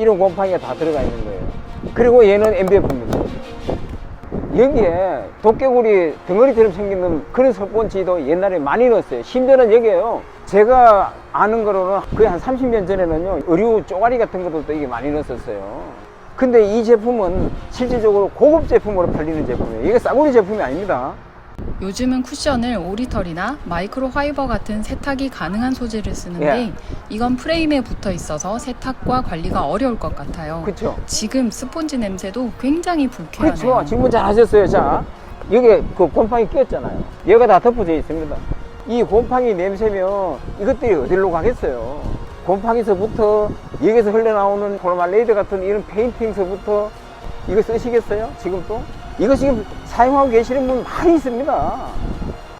이런 곰팡이가 다 들어가 있는 거예요. 그리고 얘는 MDF입니다. 여기에 도깨구리 덩어리처럼 생긴 그런 설본지도 옛날에 많이 넣었어요. 심지어는 여기에요. 제가 아는 거로는 거의 한 30년 전에는요, 의류 쪼가리 같은 것들도 이게 많이 넣었었어요. 근데 이 제품은 실질적으로 고급 제품으로 팔리는 제품이에요. 이게 싸구려 제품이 아닙니다. 요즘은 쿠션을 오리털이나 마이크로 파이버 같은 세탁이 가능한 소재를 쓰는데 예. 이건 프레임에 붙어 있어서 세탁과 관리가 어려울 것 같아요. 그렇죠? 지금 스폰지 냄새도 굉장히 불쾌하네요. 그렇죠. 질문 잘 하셨어요. 자, 여기 그 곰팡이 끼었잖아요. 얘가 다 덮어져 있습니다. 이 곰팡이 냄새면 이것들이 어디로 가겠어요? 곰팡이서부터 여기서 흘러나오는 포르말레이드 같은 이런 페인팅서부터 이거 쓰시겠어요? 지금 또? 이거 지금 사용하고 계시는 분 많이 있습니다.